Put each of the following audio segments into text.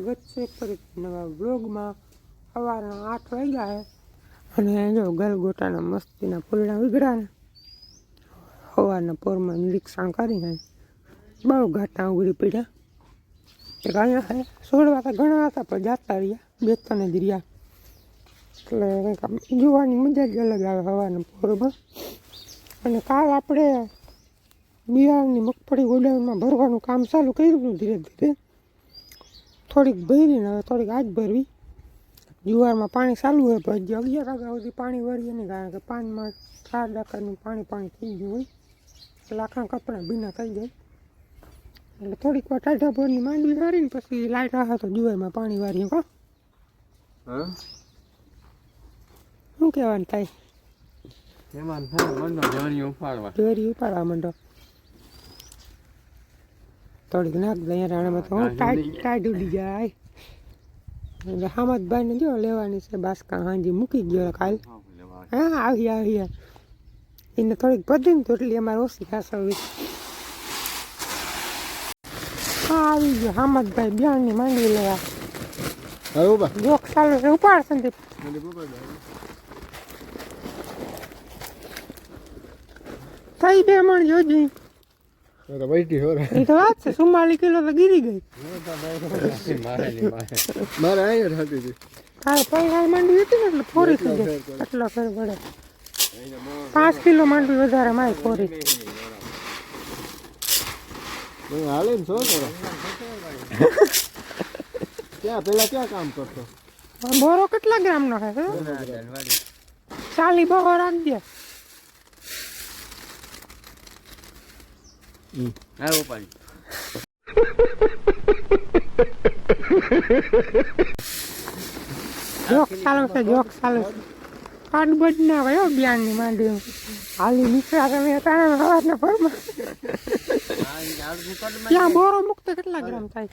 સ્વાગત છે ફરીથી નવા બ્લોગમાં સવારના આઠ વાગ્યા અને જો ગલગોટાના મસ્તીના ફૂલડા વિગડા સવારના પોરમાં નિરીક્ષણ કરીને બહુ ઘાટા ઉગડી પડ્યા. એક અહીંયા છે છોડવા તો ઘણા હતા, પણ જાતા રહ્યા, બે ત્રણ જ રહ્યા. એટલે જોવાની મજા જ અલગ આવે સવારના પોરમાં. અને કાલ આપણે બિહારની મગફળી ગોડાઉનમાં ભરવાનું કામ ચાલુ કર્યું ધીરે ધીરે. થોડીક ભરીને હવે થોડીક આજ ભરવી. જુવારમાં પાણી ચાલુ હોય પણ હજી અગિયાર વાગ્યા સુધી પાણી વળીએ નહીં કારણ કે પાનમાં ચાર ડાકાનું પાણી પાણી થઈ ગયું હોય. એટલે આખા કપડાં ભીના થઈ જાય. એટલે થોડીક વાર ટાઢા ભરની માંડવી વારીને પછી લાઈટ આવે તો જુવારમાં પાણી વારીએ કા શું કહેવાનું થાય? એમાં ઉપાડવા. ઉપાડવા માંડો થોડીક નાખ દે રાણામાં તો હું ટાઈટ ટાઈટ ઉડી જાય. એટલે હામદભાઈને જો લેવાની છે બાસકા હાંજી મૂકી ગયો કાલ. હા આવી આવી એને થોડીક પધી ને તો એટલી અમારે ઓછી ખાસ આવી હા આવી ગયો હામદભાઈ બ્યાણની માંડવી લેવા. જોક ચાલુ છે ઉપાડ સંદીપ થઈ બે મણ જોજી તો વાત છે ચુમ્માલીસ કિલો તો ગીરી ગઈ. મારે અહીંયા થતી હતી તારે પૈસા માંડવી હતી ને એટલે ફોરી થઈ જાય એટલો ફેર પડે પાંચ કિલો માંડવી વધારે માય ફોરી. હું હાલે ને ક્યાં પેલા ક્યાં કામ કરતો? બોરો કેટલા ગ્રામનો છે હે? ચાલી બહો રાખજે. આવો પાણી જોક ચાલુ છે જોક ચાલુ છે કાટ બજ ના હોય હો બિયાણની માંડી હાલી નીકળ્યા તમે તારા સવારના પરમાં ત્યાં બોરો મુકતો કેટલા ગ્રામ થાય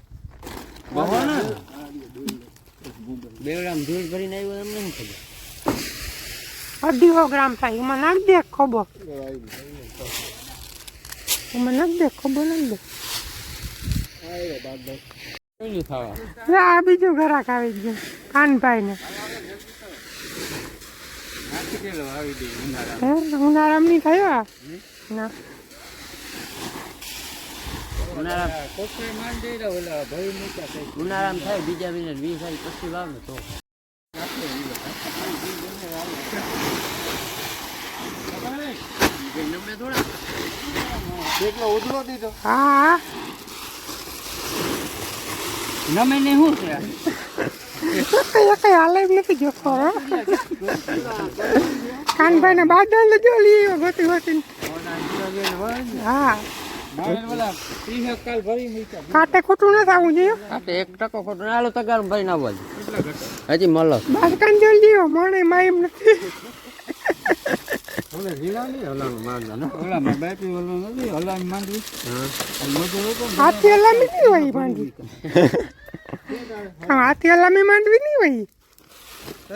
બેવડામ ધૂળ ભરીને આવ્યો એમ નહીં ખબર અઢીસો ગ્રામ થાય એમાં નાખ દે ખોબો એમાં નથી દે ખબર નાખ દે આ બીજું ઘરાક આવી ગયું કાનભાઈ ને આવી ઉનાળા હે ઉનાળામાં નહીં થયો ના ઉનાળામાં થાય બીજા મહિને વીસ થાય પછી વાવ ને તો કેટલો ઉધડો દીધો. હા. નમે ને શું છે? કઈ કઈ હાલે એમ નથી જોખો ખરો કાનભાઈ ને બાદલ જો લઈ આવ્યો ગોતી ગોતી હા. કાંટે ખોટું ન થવું જોઈએ એક ટકો ખોટો. નાલો તગાર ભરી ના હજી મળો. માં નથી હાથી હલામી નહીં હોય માંડવી. હા, હાથી હલામી માંડવી નહીં હોય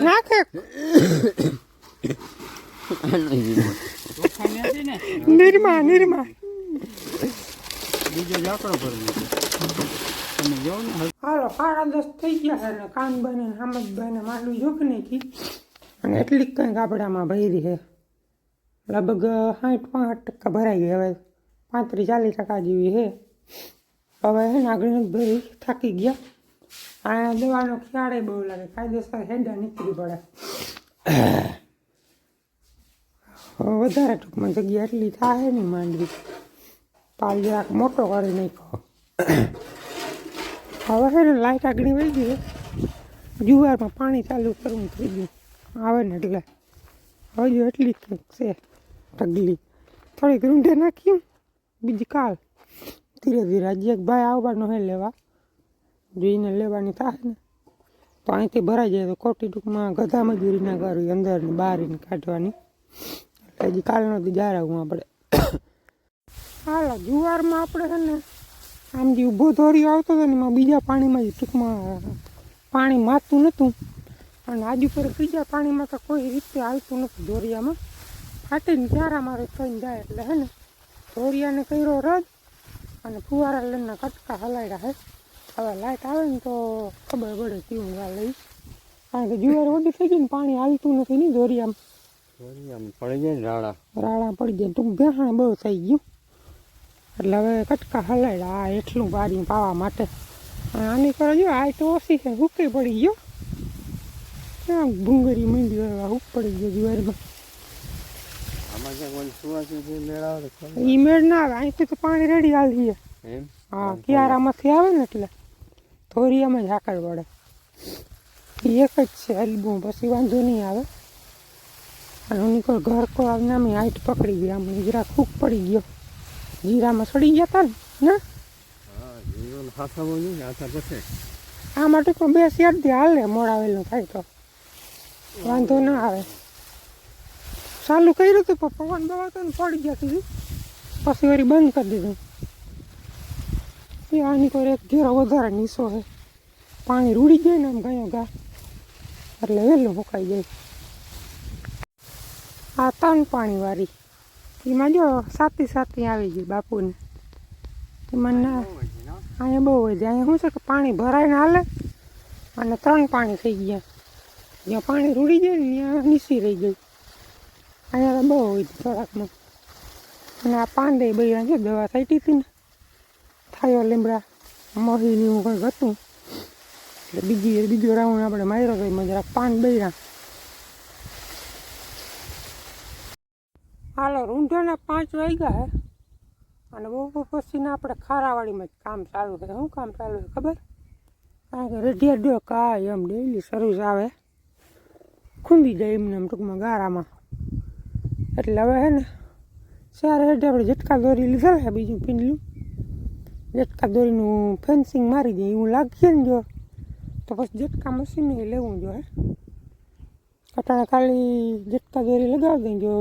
નાખે. નિરમા નિરમા. હાલો. સાડા દસ થઈ ગયા છે ને કાનભાઈ ને હામદભાઈ ને માંડવી જોક નાખી. અને એટલી કંઈક આપણામાં ભરી છે. લગભગ સાઠ પાંઠ ટકા ભરાઈ ગઈ. હવે પાંત્રીસ ચાલીસ ટકા જેવી છે. હવે હે ને આગળ ભરી થાકી ગયા. આ દવાનો ખ્યાલ બહુ લાગે. કાયદેસર હેડા નીકળી પડે. વધારે ટૂંકમાં જગ્યા એટલી થાય નહીં માંડવી. પાલ જરાક મોટો કરી નાખ્યો. હવે છે ને લાઈટ આગળ વહી ગઈ જુવારમાં પાણી ચાલુ કરવું થઈ ગયું. આવે ને એટલે. હજુ એટલી કંઈક છે. ઢગલી થોડીક રૂંઢે નાખ્યું બીજી કાલ ધીરે ધીરે હજી એક ભાઈ આવવાનો હે લેવા. જોઈને લેવાની થાય ને, તો અહીંથી ભરાઈ જાય તો ખોટી ટૂંકમાં ગધા મજૂરી ના કરવી અંદર ને બહાર ને કાઢવાની. એટલે હજી કાલનો દી જારાવું આપણે. હાલો, જુવારમાં આપણે છે ને, આમ જે ઊભો ધોરિયો આવતો હતો ને, એમાં બીજા પાણીમાં જ ટૂંકમાં પાણી માતું નહોતું અને આજુ પર બીજા પાણીમાં તો કોઈ રીતે હાલતું નથી ધોરિયામાં ફાટીને ક્યારા મારે થઈને જાય એટલે હે ને ધોરિયાને કર્યો રદ અને ફુવારા લઈને કટકા હલાડ્યા હે. હવે લાઇટ આવે ને તો ખબર પડે કેવું ગાળ લઈ. કારણ કે જુવાર ઓડી થઈ ગઈ ને પાણી હાલતું નથી ને દોરિયામાં સોરી આમ પડી જાય રાડા રાળા. પડી જાય ટૂંક બેહાણ બહુ થઈ ગયું. એટલે હવે કટકા હલાડ્યા આ એટલું બારી પાવા માટે. આની કરો જો આ તો ઓછી છે હુકી પડી ગયો. ક્યાં ભૂંગળી મીંડી હોય હુક પડી ગયો જુવારમાં આમાં ક્યાંક ઓલી સુવાસી જે મેળાવે તો ખબર. ઈ મેળ ના આવે. અહીંથી તો પાણી રેડી હાલીએ હા. કિયારામાંથી આવે ને એટલે. થોરિયામાં જ આકળ ઈ એક જ છે હલબું પછી વાંધો નહીં આવે. અને કોઈ ઘર કો નામે હાઈટ પકડી ગઈ. આમ જીરા ખૂબ પડી ગયો. જીરામાં સડી ગયા હતા ને? આ માટે તો બે શેરથી હાલે મોડાવેલું થાય તો. વાંધો ના આવે. ચાલુ કર્યું હતું, પણ પવન બવાતો ને પડી ગયા કીધું. પછી વળી બંધ કરી દીધું. એ આની કોઈ એક ઘેરો વધારે નીસો છે પાણી રૂડી જાય ને આમ ગયો ગા. એટલે વહેલું મુકાઈ જાય આ ત્રણ પાણીવાળી એમાં જો સાતી સાતી આવી ગઈ બાપુને. એમાં ના, અહીંયા બહુ હોય અહીંયા શું છે કે પાણી ભરાઈને હાલે અને ત્રણ પાણી થઈ ગયા. જ્યાં પાણી રૂડી જાય ને ત્યાં નીસી રહી ગઈ અહીંયા તો બહુ હોય થોડાકમાં અને આ પાંદે બૈરા છે, દવા થઈ હતી ને. થાયો લીમડા મહીની એવું કંઈક હતું. એટલે બીજી બીજો રાઉન્ડ આપણે માર્યો તો એમાં જરાક પાન બૈરા. હાલો, રૂંઢાના પાંચ વાગ્યા હે. અને બહુ પછીના આપણે ખારાવાડીમાં જ કામ ચાલુ છે. શું કામ ચાલુ છે ખબર? કારણ કે રઢિયા ડો કાય એમ ડેલી સર્વિસ આવે. ખૂંદી જાય એમને એમ ટૂંકમાં ગારામાં. એટલે હવે હે ને, ચાર હેડે આપણે ઝટકા દોરી લીધેલ છે, બીજું પીંડલું ઝટકા દોરીનું ફેન્સિંગ મારી દઈએ એવું લાગીએ ને જો. તો પછી ઝટકા મશીન લેવું જો હે. કટાણા ખાલી ઝટકા દોરી લગાવી દઈએ જો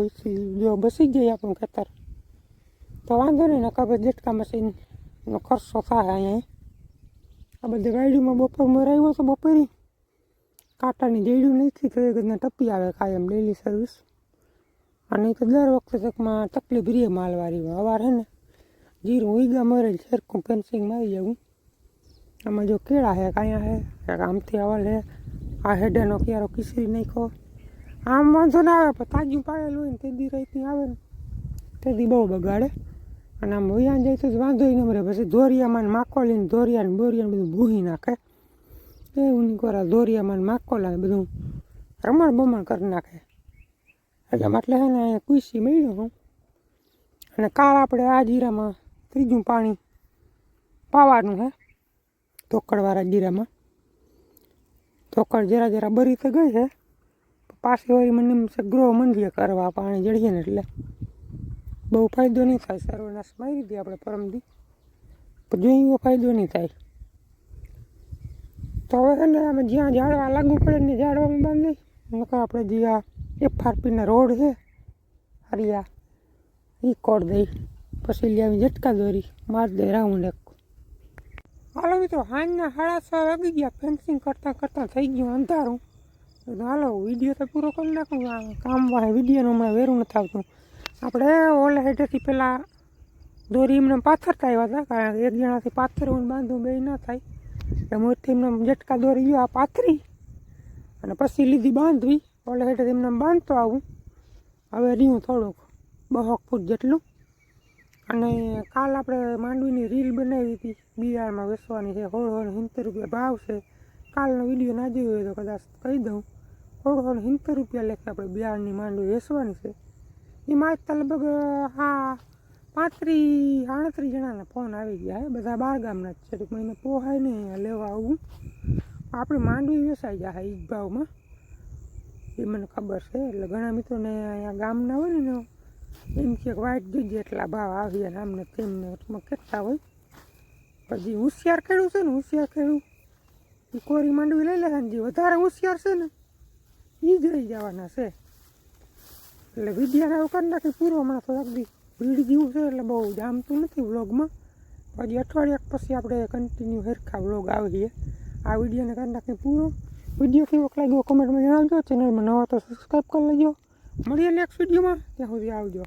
જો બસી જઈએ આપણું ખેતર. તો વાંધો નહીં, નકર પછી ઝટકા મશીનનો ખર્ચો થાય અહીંયા. આ બધે ગાડીમાં બપોર રહ્યો તો બપોરી. કાંટાની જેડ્યું નથી તો રીતના ટપી આવે કાયમ ડેલી સર્વિસ અને તો દર વખતે તકમાં તકલીફ રીએ માલવારીમાં અવાર હે ને, જીરું ઉઈગા મરે સરખું ફેન્સિંગ મારી જવું આમાં જો કેળા હે કાંયા હે એક આમથી અવાલ હે. આ હેડેનો ક્યારો કિસરી નાખ્યો. આમ વાંધો ના આવે, પણ તાજું પાયેલું હોય ને તે દી રાતની આવે ને, તે દી બહુ બગાડે. અને આમ વૈયાન જાય તો વાંધો ન મરે. પછી દોરિયામાં ને માકોલીને દોરિયાને બોરિયાને બધું ભૂહી નાખે. એવું નહીં કોરા દોરિયામાં ને માકોલા બધું રમણ બમણ કરી નાખે. એટલે એટલે હે ને અહીંયા કુસી મળ્યું હું. અને કાલ આપણે આ જીરામાં ત્રીજું પાણી પાવાનું હે ધોકડવાળા જીરામાં. ધોકડ જરા જરા બરી તો ગઈ છે પાછી વળી મને એમ છે ગ્રો મંડીએ કરવા પાણી જડીએ ને એટલે. બહુ ફાયદો નહીં થાય, સર્વનાશ મારી દીધી આપણે પરમદી. પણ જો એવો ફાયદો નહીં થાય. તો હવે છે ને અમે જ્યાં ઝાડવા લાગવું પડે ને ઝાડવામાં બાંધી નકર આપણે જે આ એફઆરપીના રોડ છે, હરિયા. એ કોડ દઈ, પછી લઈ આવી ઝટકા દોરી, માર દે રાઉન્ડ એક. હાલો મિત્રો સાંજના સાડા છ વાગી ગયા ફેન્સિંગ કરતાં કરતાં થઈ ગયું અંધારું. હાલો વીડિયો તો પૂરો કરી નાખું કામ વાહે વિડીયોનું હમણાં વેરું નથી આવતું. આપણે ઓલા હેઠેથી પહેલાં દોરી એમને પાથરતા આવ્યા હતા, કારણ કે એક જણાથી પાથરવું ને બાંધવું બે ના થાય. એટલે મોરથી એમને ઝટકા દોરી ગયો આ પાથરી. અને પછી લીધી બાંધવી. ઓલા હેઠે એમને બાંધતો આવું. હવે રહ્યું થોડુંક બહોક ફૂટ જેટલું. અને કાલ આપણે માંડવીની રીલ બનાવી હતી. બિહારમાં વેચવાની છે, હોળ હોળ સિત્તેર રૂપિયા ભાવ છે. કાલનો વીડિયો ના જોયો હોય તો કદાચ કહી દઉં. હોળ હોળ સિત્તેર રૂપિયા લેખે આપણે બિહારની માંડવી વેચવાની છે. એમાં આજ લગભગ, હા પાંત્રીસ આડત્રીસ જણાના ફોન આવી ગયા હે. બધા બાર ગામના જ છે. મહિને પોહાય નહીં લેવા આવું. આપણી માંડવી વેચાઈ જાય એ જ ભાવમાં. એ મને ખબર છે. એટલે ઘણા મિત્રોને અહીંયા ગામના હોય ને એમ કે વાઇટ જોઈએ એટલા ભાવ આવ્યા ને આમને તેમને એમાં કેટલા હોય. પછી હોશિયાર ખેડું છે ને, હોશિયાર ખેડું, એ કોરી માંડવી લઈ લે જે વધારે હોશિયાર છે ને એ જ રહી જવાના છે. એટલે વિદ્યાને એવું કરી નાખી પૂરો હમણાં થોડાક દી ભીડ જેવું છે, એટલે બહુ જામતું નથી વ્લોગમાં. પછી અઠવાડિયા પછી આપણે કન્ટિન્યુ હેરખા વ્લોગ આવીએ. આ વિડીયોને કરી નાખી પૂરો. વીડિયો કેવો લાગ્યો? કોમેન્ટમાં જણાવજો. ચેનલમાં નવા તો સબસ્ક્રાઈબ કરી લેજો. મળીએ નેક્સ્ટ વિડીયોમાં. ત્યાં સુધી આવજો.